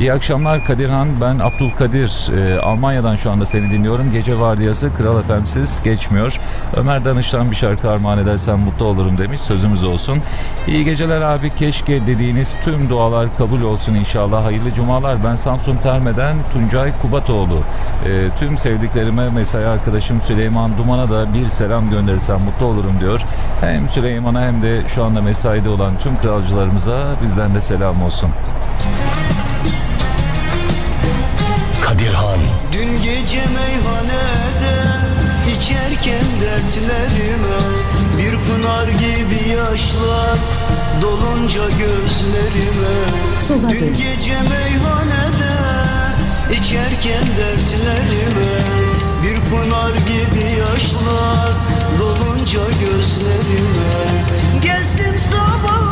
İyi akşamlar Kadirhan. Ben Abdülkadir. Ee, Almanya'dan şu anda seni dinliyorum. Gece vardiyası Kral Efemsiz geçmiyor. Ömer Danış'tan bir şarkı armağan edersen mutlu olurum demiş. Sözümüz olsun. İyi geceler abi. Keşke dediğiniz tüm dualar kabul olsun inşallah. Hayırlı cumalar. Ben Samsun Terme'den Tuncay Kubatoğlu. Ee, tüm sevdiklerime mesai arkadaşım Süleyman Duman'a da bir selam gönderirsem mutlu olurum diyor. Hem Süleyman'a hem de şu anda mesaide olan tüm kralcılarımıza bizden de selam olsun. Kadirhan Dün gece meyhanede içerken dertlerime Bir pınar gibi yaşlar dolunca gözlerime. Sola Dün gece meyhanede içerken dertlerime Bir pınar gibi yaşlar dolunca gözlerime. Gezdim sabaha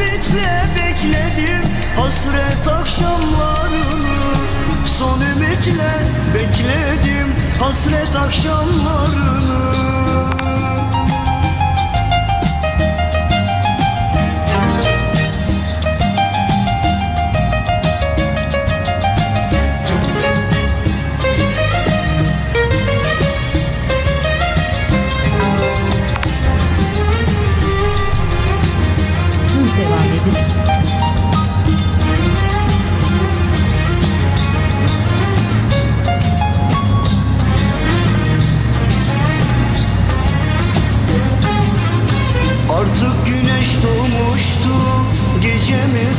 ümitle bekledim hasret akşamlarını. Son ümitle bekledim hasret akşamlarını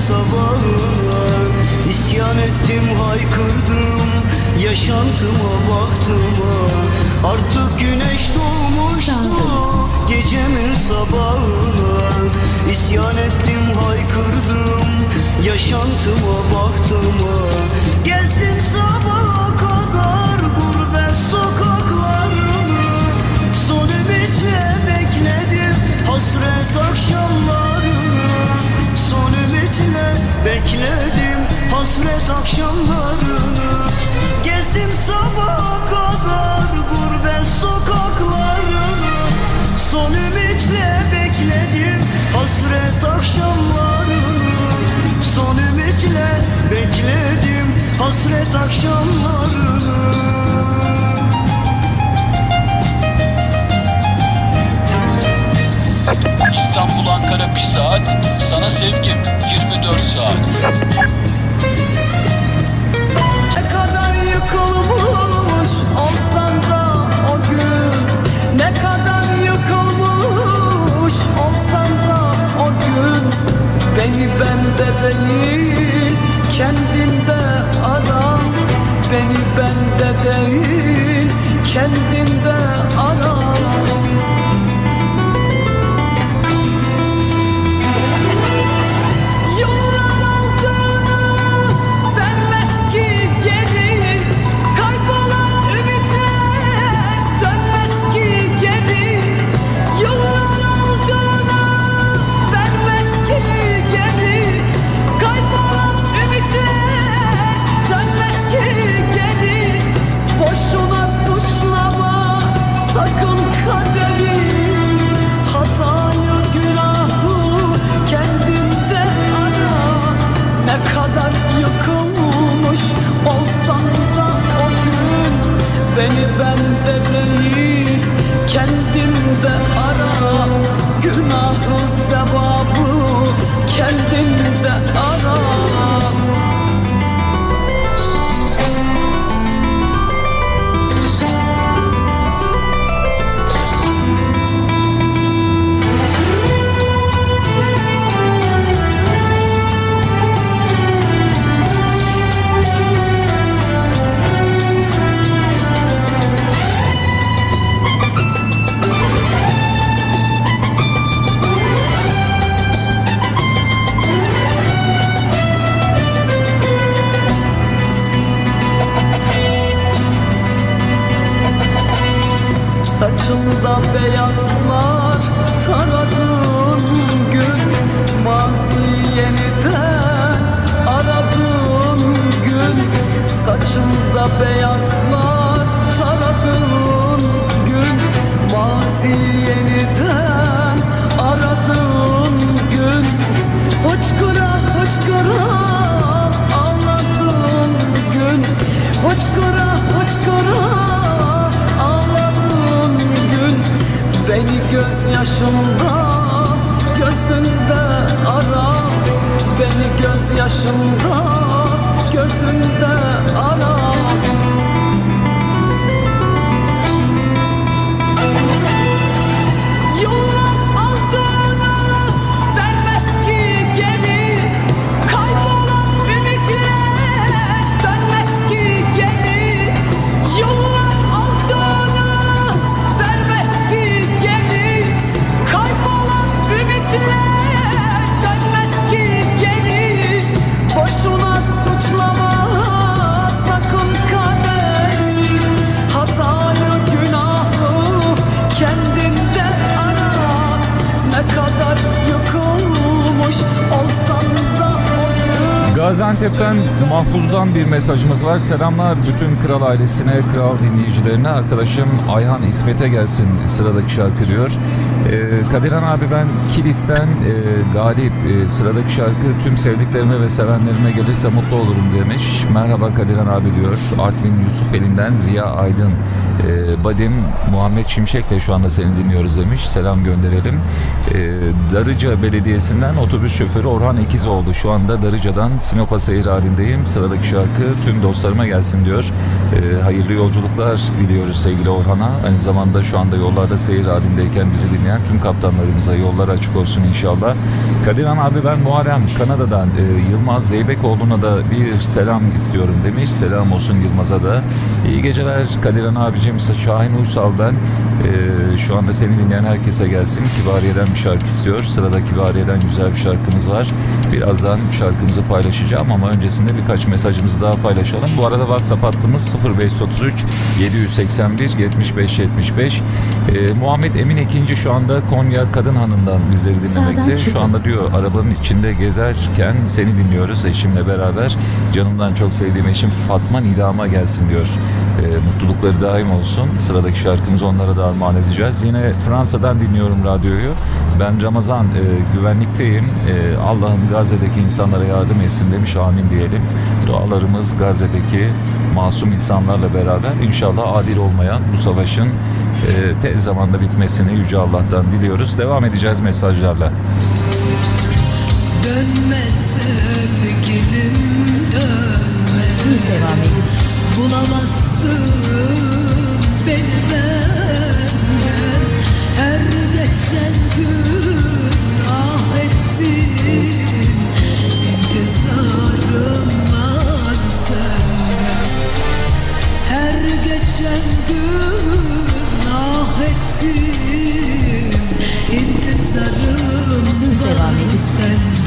sabahına İsyan ettim haykırdım yaşantıma baktıma. Artık güneş doğmuştu gecemin sabahına İsyan ettim haykırdım yaşantıma baktıma. Gezdim akşamlarını Gezdim sabaha kadar gurbet sokaklarını. Son ümitle bekledim hasret akşamlarını. Son ümitle bekledim hasret akşamlarını. İstanbul Ankara 1 saat, sana sevgim 24 saat. Alnımda beyazlar taradığın gün Mazi yeniden aradığın gün. Saçımda beyazlar Beni göz yaşında Gaziantep'ten Mahfuz'dan bir mesajımız var. Selamlar bütün kral ailesine, kral dinleyicilerine. Arkadaşım Ayhan İsmet'e gelsin sıradaki şarkı diyor. Ee, Kadirhan abi ben Kilis'ten e, Galip e, sıradaki şarkı tüm sevdiklerime ve sevenlerime gelirse mutlu olurum demiş. Merhaba Kadirhan abi diyor. Artvin Yusuf elinden Ziya Aydın. Ee, Badim Muhammed Şimşek'le şu anda seni dinliyoruz demiş. Selam gönderelim. Ee, Darıca Belediyesi'nden otobüs şoförü Orhan İkizoğlu. Şu anda Darıca'dan Sinop'a seyir halindeyim. Sıradaki şarkı tüm dostlarıma gelsin diyor. Ee, hayırlı yolculuklar diliyoruz sevgili Orhan'a. Aynı zamanda şu anda yollarda seyir halindeyken bizi dinleyen tüm kaptanlarımıza yollar açık olsun inşallah. Kadirhan abi ben Muharrem Kanada'dan e, Yılmaz Zeybekoğlu'na da bir selam istiyorum demiş. Selam olsun Yılmaz'a da. İyi geceler Kadirhan abicim. Şahin Uysal ben. E, şu anda seni dinleyen herkese gelsin. Kibariye'den bir şarkı istiyor. Sırada Kibariye'den güzel bir şarkımız var. Birazdan şarkımızı paylaşacağım ama öncesinde birkaç mesajımızı daha paylaşalım. Bu arada WhatsApp hattımız 0533 781 75 75. E, Muhammed Emin ikinci şu anda Konya Kadın Hanı'ndan bizleri dinlemekte. Şu anda diyor arabanın içinde gezerken seni dinliyoruz eşimle beraber. Canımdan çok sevdiğim eşim Fatma Nidam'a gelsin diyor. E, mutlulukları daim olsun. Sıradaki şarkımızı onlara da armağan edeceğiz. Yine Fransa'dan dinliyorum radyoyu. Ben Ramazan e, güvenlikteyim. E, Allah'ım Gazze'deki insanlara yardım etsin demiş amin diyelim. Dualarımız Gazze'deki masum insanlarla beraber inşallah adil olmayan bu savaşın e, tez zamanda bitmesini Yüce Allah'tan diliyoruz. Devam edeceğiz mesajlarla. Dönme sevgilim dönme Düz devam edin. Bulamazsın beni Her geçen gün ah ettim İntizarım var senden Her geçen gün ah ettim. İntizarım Düz devam var edin. senden